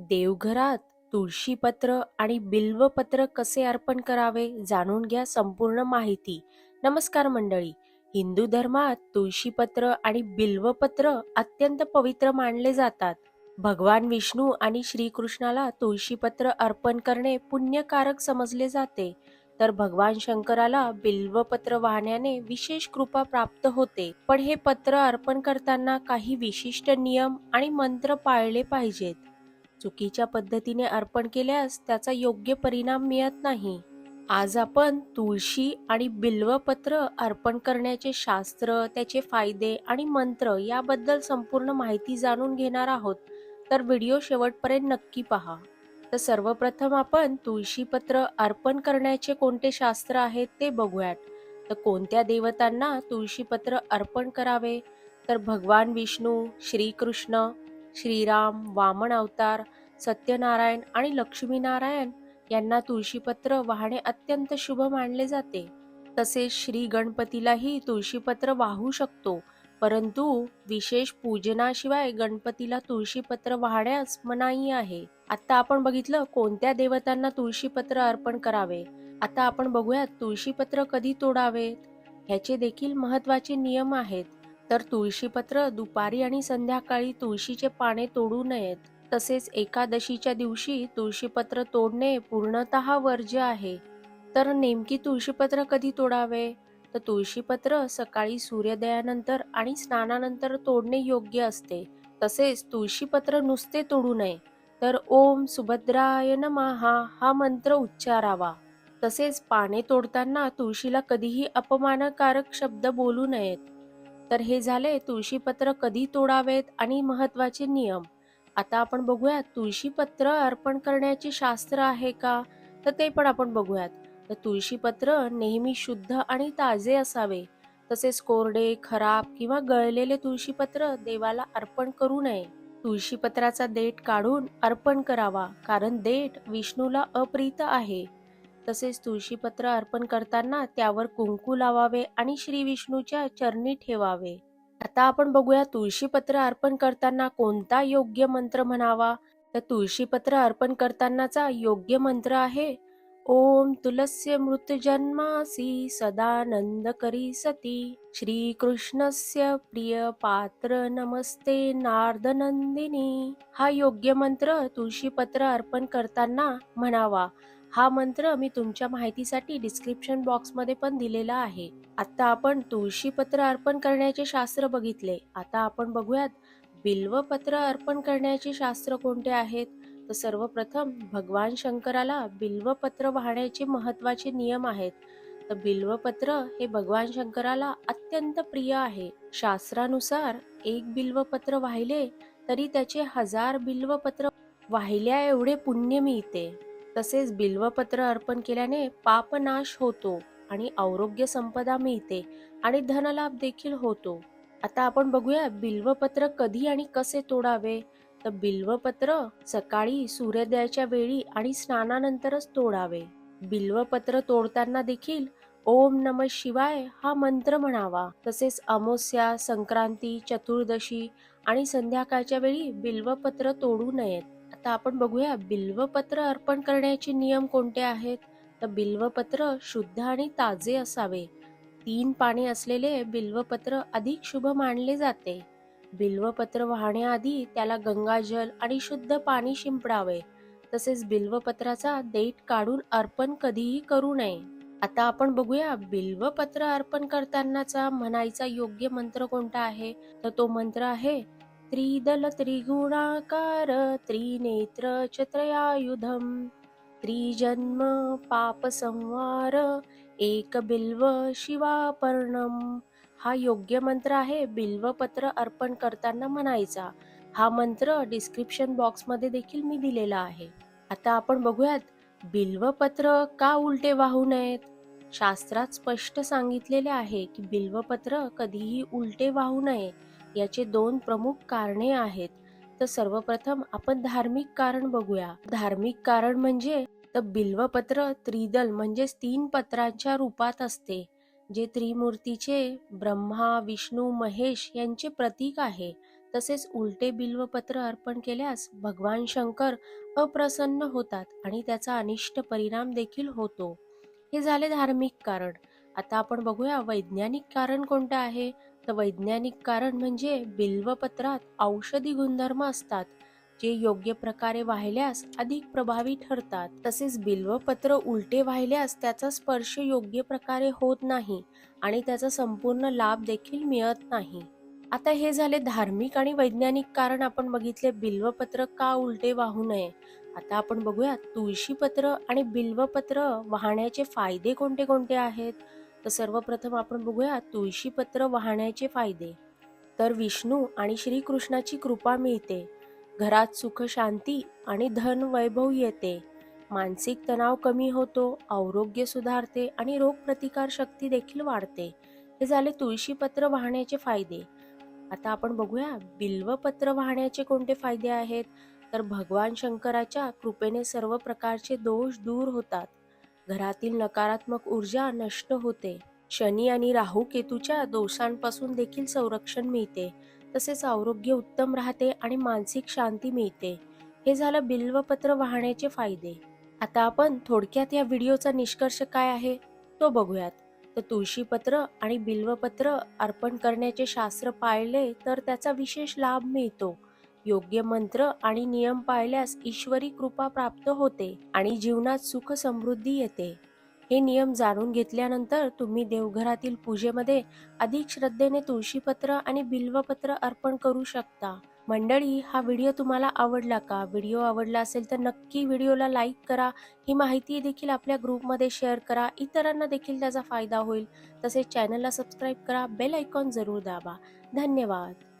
देवघरात तुळशीपत्र आणि बिल्वपत्र कसे अर्पण करावे जाणून घ्या संपूर्ण माहिती. नमस्कार मंडळी. हिंदू धर्मात तुळशीपत्र आणि बिल्वपत्र अत्यंत पवित्र मानले जातात. भगवान विष्णू आणि श्रीकृष्णाला तुळशीपत्र अर्पण करणे पुण्यकारक समजले जाते. तर भगवान शंकराला बिल्वपत्र वाहण्याने विशेष कृपा प्राप्त होते. पण हे पत्र अर्पण करताना काही विशिष्ट नियम आणि मंत्र पाळले पाहिजेत. चुकीच्या पद्धतीने अर्पण केल्यास त्याचा योग्य परिणाम मिळत नाही. आज आपण तुळशी आणि बिल्वपत्र अर्पण करण्याचे शास्त्र त्याचे फायदे आणि मंत्र याबद्दल संपूर्ण माहिती जाणून घेणार आहोत. तर व्हिडिओ शेवटपर्यंत नक्की पहा. तर सर्वप्रथम आपण तुळशीपत्र अर्पण करण्याचे कोणते शास्त्र आहेत ते बघूयात. तर कोणत्या देवतांना तुळशीपत्र अर्पण करावे? तर भगवान विष्णू श्रीकृष्ण श्रीराम वामन अवतार सत्यनारायण आणि लक्ष्मीनारायण यांना तुळशीपत्र वाहणे अत्यंत शुभ मानले जाते. तसेच श्री गणपतीलाही तुळशीपत्र वाहू शकतो. परंतु विशेष पूजनाशिवाय गणपतीला तुळशीपत्र वाहण्यास मनाई आहे. आता आपण बघितलं कोणत्या देवतांना तुळशीपत्र अर्पण करावे? आता आपण बघूयात तुळशीपत्र कधी तोडावेत? ह्याचे देखील महत्त्वाचे नियम आहेत. तर तुळशीपत्र दुपारी आणि संध्याकाळी तुळशीचे पाने तोडू नयेत. तसेच एकादशीच्या दिवशी तुळशीपत्र तोडणे पूर्णतः वर्ज्य आहे. तर नेमकी तुळशीपत्र कधी तोडावे? तर तुळशीपत्र सकाळी सूर्योदयानंतर आणि स्नानानंतर तोडणे योग्य असते. तसेच तुळशीपत्र नुसते तोडू नये. तर ओम सुभद्राय नमहा हा मंत्र उच्चारावा. तसेच पाने तोडताना तुळशीला कधीही अपमानकारक शब्द बोलू नयेत. तर हे झाले तुळशीपत्र कधी तोडावेत आणि महत्त्वाचे नियम. आता आपण बघूयात तुळशीपत्र अर्पण करण्याचे शास्त्र आहे का? तर ते पण आपण बघूयात. तर तुळशीपत्र नेहमी शुद्ध आणि ताजे असावे. तसेच कोरडे खराब किंवा गळलेले तुळशीपत्र देवाला अर्पण करू नये. तुळशीपत्राचा देठ काढून अर्पण करावा कारण देठ विष्णूला अप्रित आहे. तसेच तुळशीपत्र अर्पण करताना त्यावर कुंकू लावावे आणि श्री विष्णूच्या चरणी ठेवावे. आता आपण बघूया तुळशीपत्र अर्पण करताना कोणता योग्य मंत्र म्हणावा? तर तुळशीपत्र अर्पण करतानाचा योग्य मंत्र आहे ओम तुलस्य मृत जन्मासी सदानंद करी सती। श्रीकृष्णस्य प्रिय पात्र नमस्ते नारदनंदिनी हा योग्य मंत्र तुळशीपत्र अर्पण करताना म्हणावा. हा मंत्र मी तुमच्या माहितीसाठी डिस्क्रिप्शन बॉक्समध्ये पण दिलेला आहे. आता आपण तुळशीपत्र अर्पण करण्याचे शास्त्र बघितले. आता आपण बघूयात बिल्वपत्र अर्पण करण्याचे शास्त्र कोणते आहेत? तर सर्वप्रथम भगवान शंकराला बिल्वपत्र वाहण्याचे महत्त्वाचे नियम आहेत. तर बिल्वपत्र हे भगवान शंकराला अत्यंत प्रिय आहे. शास्त्रानुसार एक बिल्वपत्र वाहिले तरी त्याचे हजार बिल्वपत्र वाहिल्या एवढे पुण्य मिळते. तसेच बिल्वपत्र अर्पण केल्याने पापनाश होतो आणि आरोग्य संपदा मिळते आणि धनलाभ देखील होतो. आता आपण बघूया बिल्वपत्र कधी आणि कसे तोडावे? तर बिल्वपत्र सकाळी सूर्योदयाच्या वेळी आणि स्नानानंतरच तोडावे. बिल्वपत्र तोडताना देखील ओम नम शिवाय हा मंत्र म्हणावा. तसेच अमावस्या संक्रांती चतुर्दशी आणि संध्याकाळच्या वेळी बिल्वपत्र तोडू नयेत. आता आपण बघूया बिल्वपत्र अर्पण करण्याचे नियम कोणते आहेत? तर बिल्वपत्र शुद्ध आणि ताजे असावे. तीन पाने असलेले बिल्वपत्र अधिक शुभ मानले जाते. बिल्वपत्र वाहण्याआधी त्याला गंगाजल आणि शुद्ध पाणी शिंपडावे. तसेच बिल्वपत्राचा देठ काढून अर्पण कधीही करू नये. आता आपण बघूया बिल्वपत्र अर्पण करतानाचा म्हणायचा योग्य मंत्र कोणता आहे? तर तो मंत्र आहे त्रिदल त्रिगुणाकार त्रिनेत्र च त्रयायुधम त्रिजन्म पापसंवार एक बिल्व शिवापर्णम। हा योग्य मंत्र आहे बिल्वपत्र अर्पण करताना म्हणायचा. हा मंत्र डिस्क्रिप्शन बॉक्समध्ये देखील मी दिलेला आहे. आता आपण बघूयात बिल्वपत्र का उलटे वाहू नयेत? शास्त्रात स्पष्ट सांगितलेले आहे की बिल्वपत्र कधीही उलटे वाहू नये. याचे दोन प्रमुख कारणे आहेत. तर सर्वप्रथम आपण धार्मिक कारण बघूया. धार्मिक कारण म्हणजे तर बिल्वपत्र त्रिदल म्हणजेच तीन पत्रांच्या रूपात असते जे त्रिमूर्तीचे ब्रह्मा विष्णू महेश यांचे प्रतीक आहे. तसेच उलटे बिल्वपत्र अर्पण केल्यास भगवान शंकर अप्रसन्न होतात आणि त्याचा अनिष्ट परिणाम देखील होतो. हे झाले धार्मिक कारण. आता आपण बघूया वैज्ञानिक कारण कोणतं आहे? तर वैज्ञानिक कारण म्हणजे बिल्वपत्रात औषधी गुणधर्म असतात जे योग्य प्रकारे वाहिल्यास अधिक प्रभावी ठरतात. तसेच बिल्वपत्र उलटे वाहिल्यास त्याचा स्पर्श योग्य प्रकारे होत नाही आणि त्याचा संपूर्ण लाभ देखील मिळत नाही. आता हे झाले धार्मिक आणि वैज्ञानिक कारण. आपण बघितले बिल्वपत्र का उलटे वाहू नये? आता आपण बघूया तुळशीपत्र आणि बिल्वपत्र वाहण्याचे फायदे कोणते कोणते आहेत? तर सर्वप्रथम आपण बघूया तुळशीपत्र वाहण्याचे फायदे. तर विष्णू आणि श्रीकृष्णाची कृपा मिळते. घरात सुख शांती आणि धन वैभव येते. मानसिक तणाव कमी होतो आरोग्य सुधारते आणि रोगप्रतिकार शक्ती देखील वाढते. हे झाले तुळशीपत्र वाहण्याचे फायदे. आता आपण बघूया बिल्वपत्र वाहण्याचे कोणते फायदे आहेत? तर भगवान शंकराच्या कृपेने सर्व प्रकारचे दोष दूर होतात. घरातील नकारात्मक ऊर्जा नष्ट होते. शनी आणि राहू केतूच्या दोषांपासून देखील संरक्षण मिळते. तसेच आरोग्य उत्तम राहते आणि मानसिक शांती मिळते. हे झालं बिल्वपत्र वाहण्याचे फायदे. आता आपण थोडक्यात या व्हिडिओचा निष्कर्ष काय आहे तो बघूयात. तर तुळशीपत्र आणि बिल्वपत्र अर्पण करण्याचे शास्त्र पाळले तर त्याचा विशेष लाभ मिळतो. योग्य मंत्र आणि नियम पाळल्यास ईश्वरी कृपा प्राप्त होते आणि जीवनात सुख समृद्धी येते. हे नियम जाणून घेतल्यानंतर तुम्ही देवघरातील पूजेमध्ये अधिक श्रद्धेने तुळशीपत्र आणि बिल्वपत्र अर्पण करू शकता. मंडळी हा व्हिडिओ तुम्हाला आवडला का? व्हिडिओ आवडला असेल तर नक्की व्हिडिओला लाईक करा. ही माहिती देखील आपल्या ग्रुपमध्ये शेअर करा. इतरांना देखील त्याचा फायदा होईल. तसेच चॅनलला सबस्क्राईब करा. बेल आयकॉन जरूर दाबा. धन्यवाद.